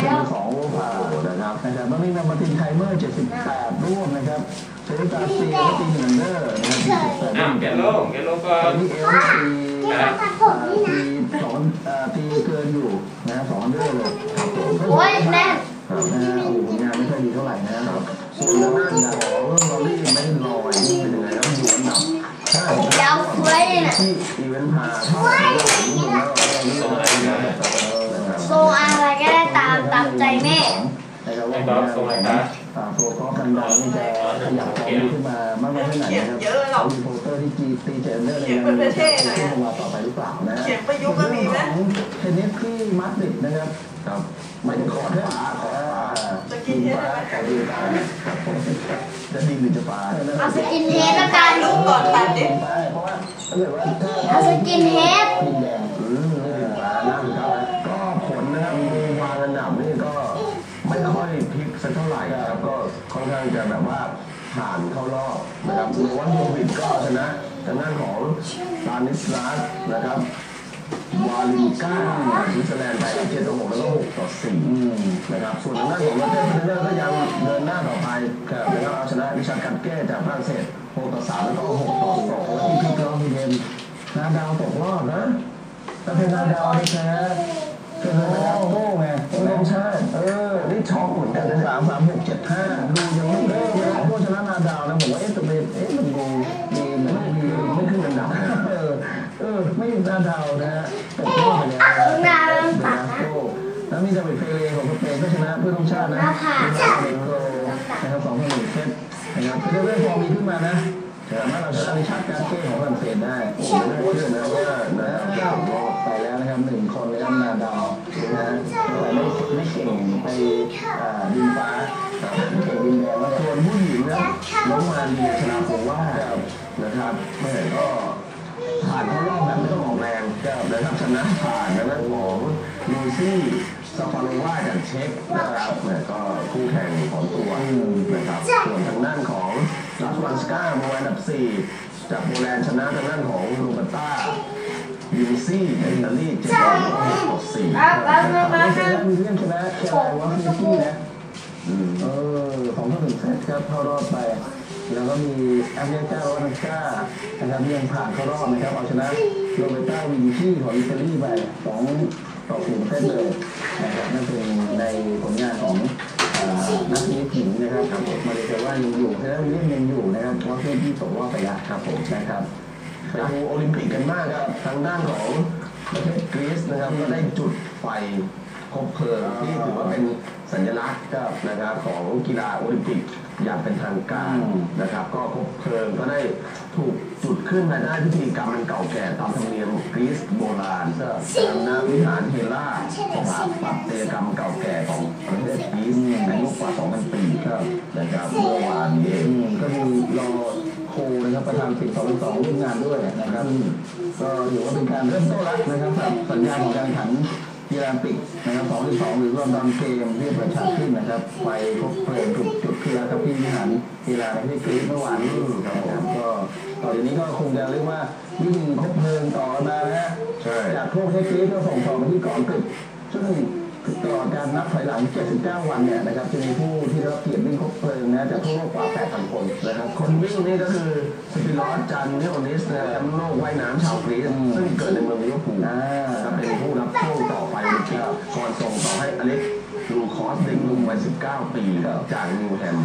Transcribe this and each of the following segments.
เป็นสองโลผ่านะครับนะครับแล้วนี่นำมาตินไทเมอร์ 78 ร่วมนะครับเซริกาซีและตินเหมือนเดอร์นะครับ78อะเกลโลเกลโลก่อตอนนนี้เอลตีเดี๋ยวตัดผมนี่นะตีสองเอ่อตีเกินอยู่นะครับสองเดอร์เลยโอ้ยแม่ครับนะโอ้โหงานไม่ค่อยดีเท่าไหร่นะครับส่วนทางด้านของลอรี่ไม่ได้ลอยนี่เป็นยังไงครับอยู่อันดับยาวคุยเลยนะที่อีเวนต์พาเข้าไปแล้วโซอะไรก็ได้ ตามตามใจแม่นะครับว่าอ่าตัวกอล์ฟกันดังนี่จะขยับฟอร์มขึ้นมามากน้อยแค่ไหนนะครับเขารีโพเตอร์ที่จีตีเจนเนอร์ในงานนี้จะขึ้นมาต่อไปหรือเปล่านะเขียนประยุกต์ก็มีไหมของเทนนิสที่มาดริดนะครับครับหมายถึงขอดฟ้าขอฟ้าจะกินเยอะไหมขอดูฟ้าครับผมจะดีหรือจะฟ้าเอาสกินเฮดละกันลูกก่อนทันดิเพราะเดว่าถ้าเอาสกินเฮดทีมแดงอืมนี่ถึงฟ้านะครับก็ผลนะครับวางอันดับนี่ก็ไม่ค่อยพลิก สักเท่าไหร่ครับก็ค่อนข้างจะแบบว่าผ่านเข้ารอบนะครับโนวันโดวิดก็ชนะทางด้านของซานิสลาสนะครับวาลิก้าสวิตเซอร์แลนด์ไปเจ็ดต่อหกแล้วก็หกต่อสี่นะครับส่วนทางด้านของประเทศเฟเดอร์ก็ยังเดินหน้าต่อไปนะครับเอาชนะริชากันเก้จากฝรั่งเศสหกต่อสามแล้วก็หกต่อสองแล้วที่พี่กรองพี่เดนนาดาวตกรอบนะถ้าเป็นนาดาวนี่แพ้ ก็เลยนะครับโม่ไงโม่ชาติเออ นี่ช็อกเหมือนกันนะสามสามหกเจ็ดห้าดูยังไม่เริ่มนะโม่ชนะนาดาวนะผมว่าเอ๊ะทำไมเอ๊ะมันดูมีเหมือนมีไม่ขึ้นอันดับเออ เออ ไม่นาดาวนะฮะตกรอบไปแล้วนะโกแล้วมีดาวิดเฟเรของสเปนก็ชนะเพื่อนร่วมชาตินะเมโกนะครับสองพันหนึ่งเซตนะครับคือเรื่องฟอร์มมีขึ้นมานะสามารถเราชนะริชาร์ดการเก้ของฝรั่งเศสได้โอ้โหเชื่อนะว่านะครับรอบ นะครับหนึ่งคนนะครับนาดาวนะแต่ไม่ไม่เก่งไปดินฟ้าเก่งดินแดงแล้วส่วนผู้หญิงนะน้องมาลีชนะโควานะครับแม่ก็ผ่านเข้ารอบแบบไม่ต้องออกแรงนะครับชนะผ่านทางด้านของลูซี่ซาฟาโรวาจากเช็กนะครับเนี่ยก็คู่แข่งของตัวนะครับส่วนทางด้านของลาสวันสกาโมอันดับ 4 จากโปแลนด์ชนะทางด้านของลูเบต้า ยูซี่จากอิตาลีเจ็ดต่อหกต่อสี่ไม่ใช่แล้วมีเรื่องชนะแคร์วอฟฟิกี้นะเออของท่านหนึ่งเซตครับเข้ารอบไป แล้วก็มีแอฟริกาโรนันก้านะครับที่ยังผ่านเข้ารอบนะครับเอาชนะโรเบต้าวินชี่ของอิตาลีไปสองต่อศูนย์เซตเลยนะครับนั่นเป็นในผลงานของอ่านักเทนนิสหญิงนะครับครับผมมาเลเซียว่ายังอยู่แค่วิลเลียมยังอยู่นะครับเพราะเพื่อนที่ตกรอบไปแล้วครับผมนะครับไป ดูโอลิมปิกกันมากครับทางด้านของประเทศกรีซนะครับก็ได้จุดไฟคบเพลิงที่ถือว่าเป็นสัญลักษณ์นะครับของกีฬาโอลิมปิกอย่างเป็นทางการนะครับ ก็คบเพลิงก็ได้ถูกจุดขึ้นภายใต้พิธีกรรมอันเก่าแก่ตามธรรมเนียมกรีซโบราณตามนาวิหารเฮล่าสถาปัตยกรรมเก่าแก่ของประเทศกรีซอายุกว่า2,000ปีครับนะครับเมื่อวานนี้ก็มีรอ โคนะครับประธานปิด2 2ร่วมงานด้วยนะครับก็ถือว่าเป็นการเริ่มต้นแล้วนะครับสำหรับสัญญาณของการแข่งขันกีฬาโอลิมปิกนะครับ2 2หรือรวมดอนเกมที่ประชาขึ้นนะครับ ไปพบเพลิงจุดจุดคือแล้วครับที่วิหารกีฬาประเทศกรีซเมื่อวานนี้ครับผมก็ต่อจากนี้ก็คงจะเรียกว่าวิ่งคบเพลิงต่อมานะฮะจากทั่วประเทศกรีซก็ส่งต่อมาที่เกาะอังกฤษซึ่ง ตลอดการนับถอยหลัง 79 วันเนี่ยนะครับจะมีผู้ที่ได้รับเกียรติวิ่งคบเพลิงนะจากทั่วโลกกว่า 8,000 คนนะครับ คนวิ่งนี่ก็คือสปิลอสจันเนโอนิสนะแชมป์โลกว่ายน้ำชาวกรีซซึ่งเกิดในเมืองลิเวอร์พูลนะครับเป็นผู้รับช่วงต่อไปในกีฬาก่อนส่งต่อให้อเล็กลูคอสเด็กหนุ่มวัย 19 ปีจากนิวแฮมป์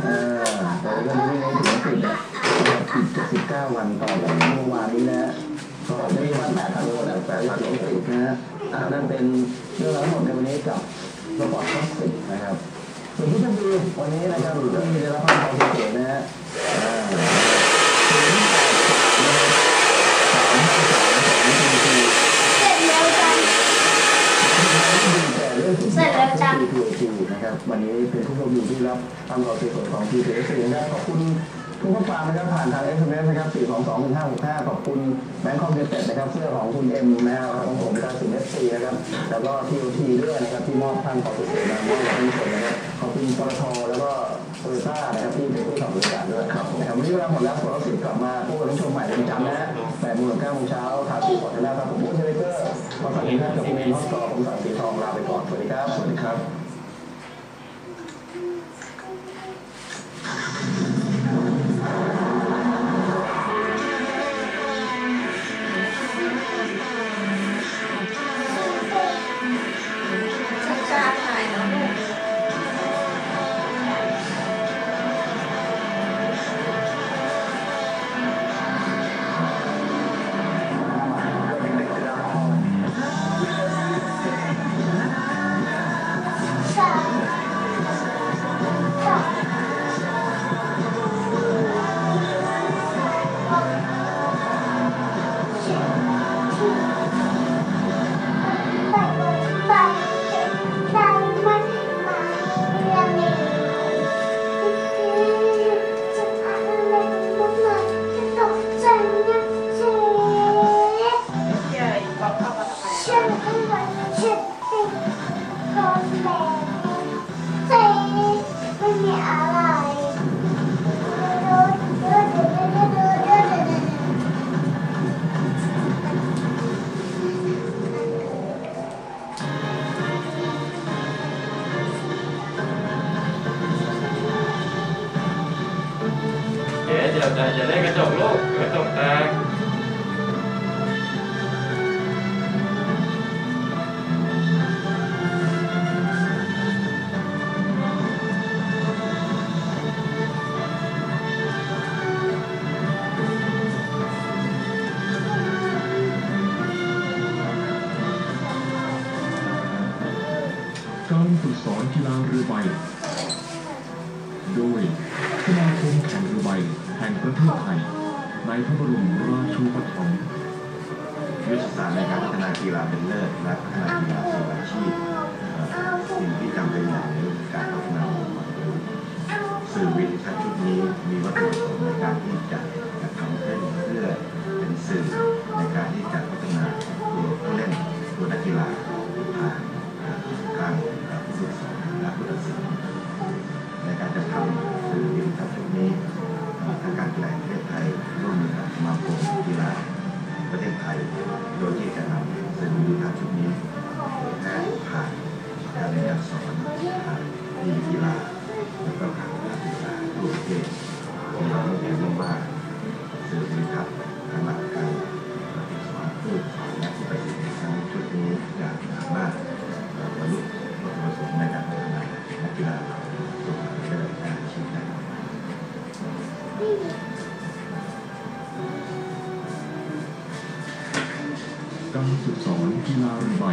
แต่เรื่องนี้ถือว่าติดเนี่ยติด79 วันต่อจากเมื่อวานนี้นะก็ไม่มีวัน8,000คนนะ8,000คนติดนะฮะอ่า นั่นเป็นเรื่องราวทั้งหมดในวันนี้กับสปอร์ตคลาสสิกนะครับส่วนผู้ชมดูวันนี้นะครับที่ได้รับความความเสียนะฮะอ่าเสร็จแล้วจังแต่เรื่องสุดเสร็จแล้วจ้ะทีนะครับวันนี้เป็นผู้ชมอยู่ที่รับความความเสียของทีเอสนะครับขอบคุณ ทุกข้อความนะครับผ่านทางเอสเอ็มเอสนะครับ4 2 2 1 5 6 5ขอบคุณแบงค์คอมเซ็ตนะครับเสื้อของคุณเอ็มนะครับของผมการสินเอสซีนะครับแล้วก็ทีโอทีด้วยนะครับที่มอบท่านขอสุเสนามอบให้ทุกคนนะครับขอบคุณปตทแล้วก็โตโยต้านะครับที่เป็นผู้ขับริการด้วยครับนะครับวันนี้เวลาหมดแล้วขอรับสิทธิ์กลับมาพบกับท่านชมใหม่วันจันทร์นะฮะ8โมงถึง9โมงเช้าทางที่ขอทนาครับผมพูดเทเลเกอร์ขอสวัสดีครับกับคุณเอ็มฮอสกอผมสันสีทองลาไปก่อนสวัสดีครับสวัสดีครับ กสอนกีฬาเรือใบ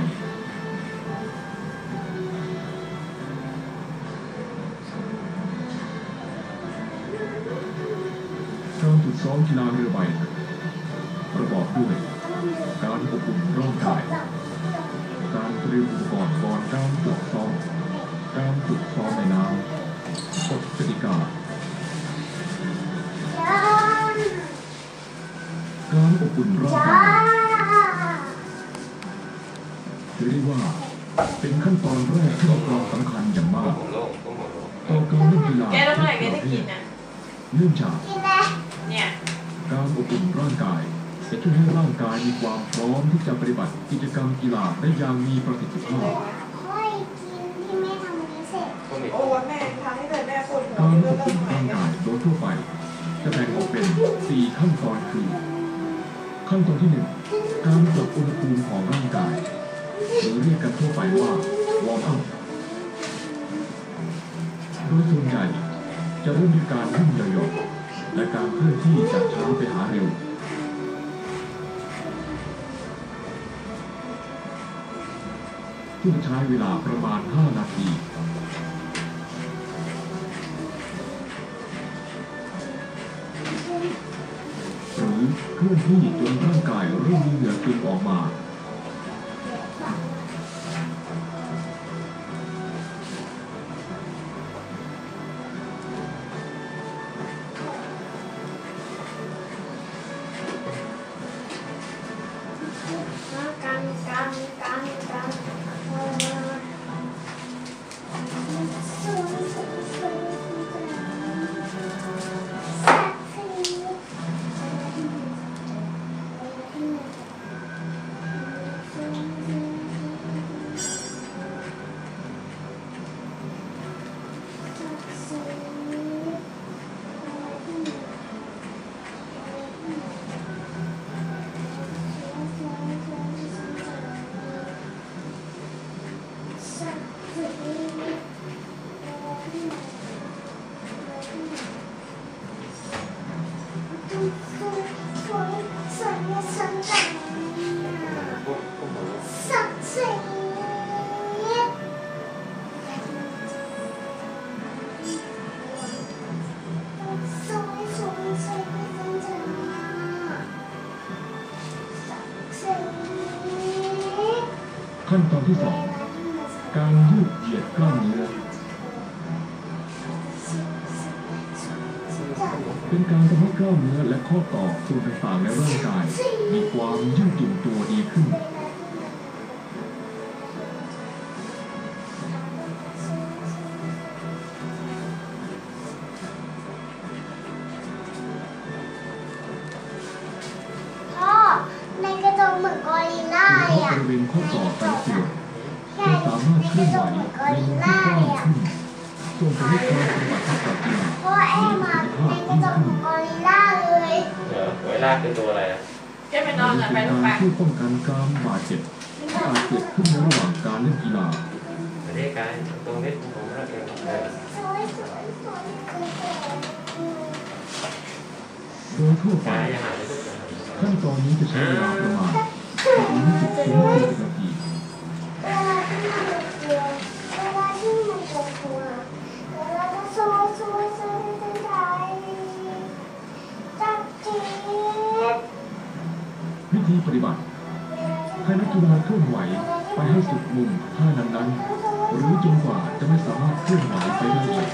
การฝึกซ้อมกีฬาเรือใบประกอบด้วย การอบอุ่นร่างกาย การเตรียมอุปกรณ์ก่อนการฝึกซ้อม การฝึกซ้อมในน้ำกฎกติกา การอบอุ่นร่างกาย อได้ว่า เป็นขั้นตอนแรกที่มีความสำคัญอย่างมากของโลกของโลกต่อการเล่นกีฬาแกแล้วเมื่อไหร่แกจะกินอะเนื่องจากเนี่ยการอบอุ่นร่างกายจะช่วยให้ร่างกายมีความพร้อมที่จะปฏิบัติกิจกรรมกีฬาได้อย่างมีประสิทธิภาพค่อยกินที่แม่ทำอันนี้เสร็จพวกนี้โอ้วันแม่ทำให้เลยแม่ปวดหัวการเรื่อองบเริ่อุ่มนใหม่ร่างเนี่ยกายโดยทั่วไป จะแบ่งออกเป็น 4 ขั้นตอนคือ ขั้นตอนที่ 1 การปรับอุณหภูมิของร่างกาย หรือเรียกกันทั่วไปว่าวอร์มอัพโดยส่วนใหญ่จะเริ่มด้วยการวิ่งเหยาะๆและการเคลื่อนที่จากช้าไปหาเร็วซึ่งใช้เวลาประมาณ 5 นาทีหรือเคลื่อนที่จนร่างกายเริ่มมีเหงื่อซึมออกมา ขั้นตอนที่สองการยืดเหยียดกล้ามเนื้อเป็นการทำให้กล้ามเนื้อและข้อต่อส่วนต่างๆในร่างกาย มีความยืดหยุ่นตัวดีขึ้น ริเวณข้อต่อแต่ละส่วนจะสามารถเคลื่อนไหวกเหมือนกอในริลมุมลาที่กว้างยอะขึ้นส่งผลให้การปฏิบัติทักษะกีฬาพ่อแอมมาในกระจกเหมือนกอริลลาไอ้ลากคือตัวอะไรอะแกไปนอนเป็กันไปกาลูกรไปช่วยป้องกันการบาดเจ็บที่อาจเกิดขึ้นในระหว่างการเล่นกีฬาไม่ได้กายตรงนี้ผมรักเองโดยทั่วไปกายอย่าหาเลยทุกอย่างขั้นตอนนี้จะใช้เวลาประมาณ วิธีปฏิบัติ ให้นักกีฬาเคลื่อนไหวไปให้สุดมุมท่านั้นๆหรือจนกว่าจะไม่สามารถเคลื่อนไหวไปได้อีก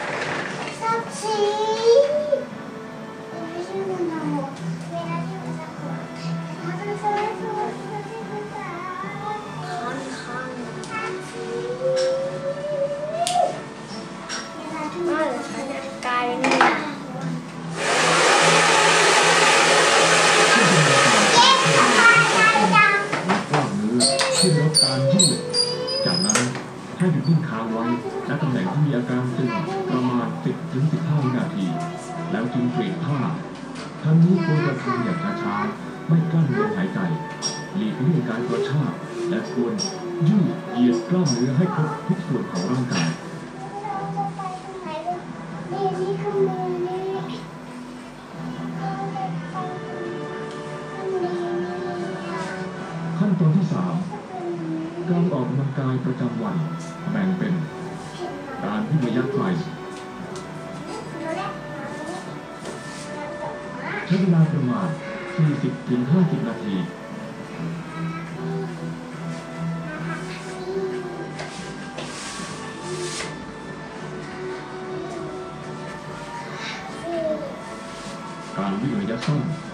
ายประจำวัน แบ่งเป็น การวิ่งระยะไกลใช้เวลาประมาณ 40-50 นาทีการวิ่งระยะสั้น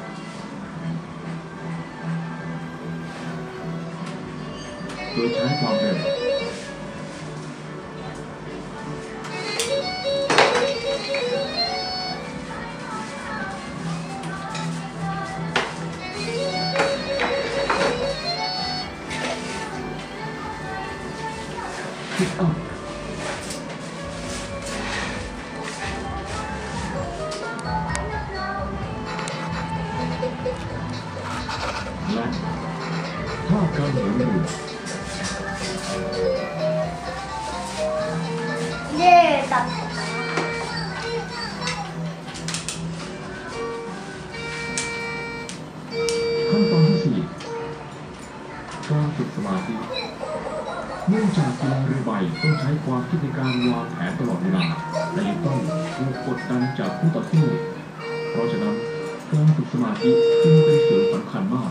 โดยใช้ความ เย่ตัดขั้นตอนที่สี่การฝึกสมาธิเนื่องจากกีฬาเรือใบต้องใช้ความคิดในการวางแผนตลอดเวลาและยังต้องถูกกดดันจากผู้ต่อสู้เพราะฉะนั้นการฝึกสมาธิจึงเป็นส่วนสำคัญมาก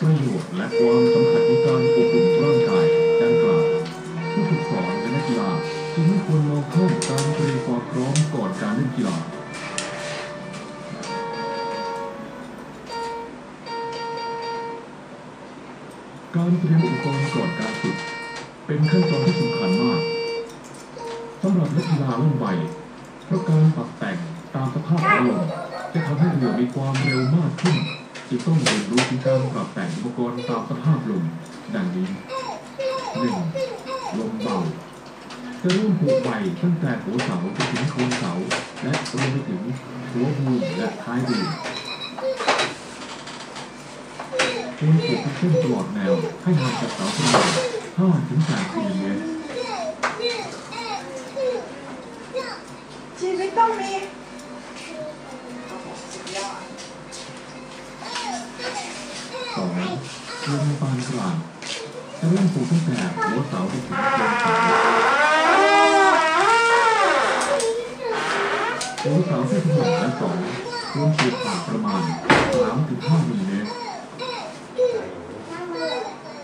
ประโยชน์และความสำคัญของการอบอุ่นร่างกายดังกล่าวผู้ฝึกสอนและนักกีฬาจึงไม่ควรมองข้ามการเตรียมความพร้อมก่อนการเล่นกีฬาการเตรียมอุปกรณ์ก่อนการฝึก เป็นขั้นตอนที่สำคัญมากสำหรับนักกีฬาล่องใบเพราะการปรั จึงต้องเรียนรู้ถึงการปรับแต่งอุปกรณ์ตามสภาพลมดังนี้หนึ่งลมเบา จะเริ่มผูกใบตั้งแต่หัวเสาจนถึงโคนเสา และรวมไปถึงหัวบูมและท้ายบูมควรปลูกทุกเส้นตลอดแนวให้ห่างจากเสาประมาณ5ถึง8มิลลิเมตรชีวิตต้องมี ถูกตั้งแต่หัวเสาไปถึงหัวเสาที่ถนนและสองรวรปลูกห่างประมาณ3ถึง5มิลลิเมตร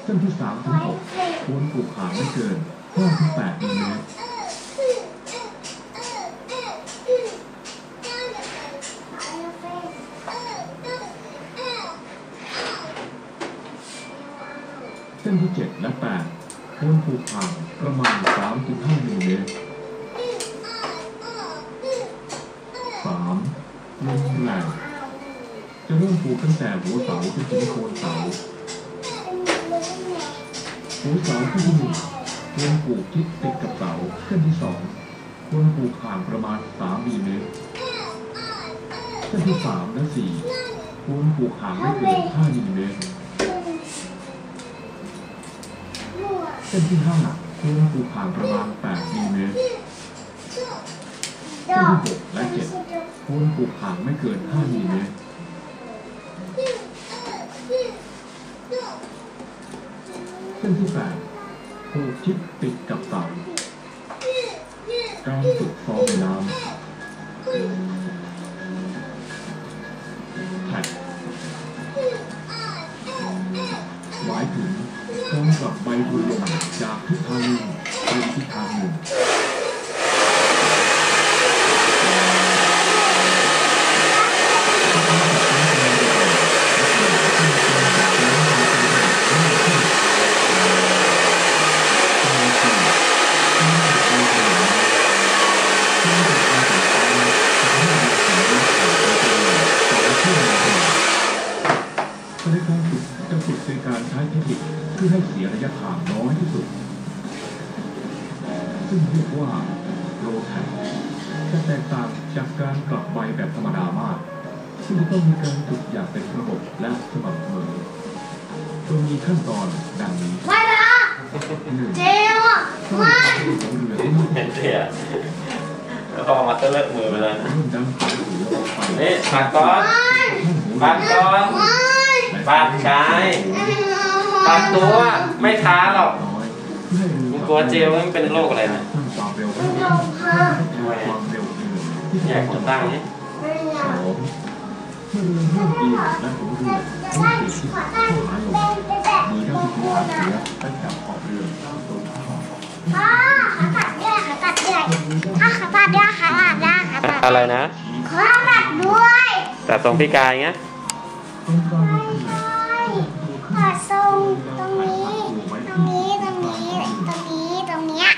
เส้นที่3ถึง6ควรปลูกห่างไม่เกิน5ถึง8มิลลิเมตร เสาที่หนึ่งควรปลูกทิศติดกับเสาเส้นที่2ควรปลูกห่างประมาณ3มิลลิเมตรเส้นที่สามและสี่ควรผูกห่างไม่เกิน5มิลลิเมตรเส้นที่ห้าควรผูกห่างประมาณ8มิลลิเมตรเส้นที่หกและเจ็ดควรผูกห่างไม่เกิน5มิลลิเมตร เส้นที่แปดผูกชิดติดกับเสาการฝึกฟ้อมน้ำ ในการฝึกจะฝึกในการใช้เทคนิคเพื่อให้เสียระยะทางน้อยที่สุด ซึ่งเรียกว่าโรแทนจะแตกต่างจากการกลับใบแบบธรรมดามาก ซึ่งจะต้องมีการฝึกอย่างเป็นระบบและสม่ำเสมอโดยมีขั้นตอนดังนี้ไม่ละหนึ่งเจ๊อะไม่ของเรือต้องเห็นเสียแล้วก็เอามาเตะเลิกมือไปเลยนะเริ่มดันขาเรือออกไปนี่ปัดก่อน ปัดก่อนไม่ปัดกายปัดตัวไม่ท้าหรอกมึงกลัวเจลมันเป็นโรคอะไรนะความเร็วไม่ลงค่ะความเร็วอยากคนตั้งนี่ไม่อยากงเมื่อเรือเริ่มเอียงและหัวเรือจะเริ่ได้มเอียงทิศขอเข้ามนเป็นแบบมือด้านที่ถือหางเสือและขอบเรือตรงข้อพ่อขาตัดด้วยขาตัดด้วยถ้าขาตัดด้วยขาตัดด้วยขาตัดอะไรนะขาตัดด้วยแต่ตรงพี่กายเงี้ย ตัดทรงตรงนี้ ตรงนี้ ตรงนี้ ตรงนี้ ตรงเนี้ย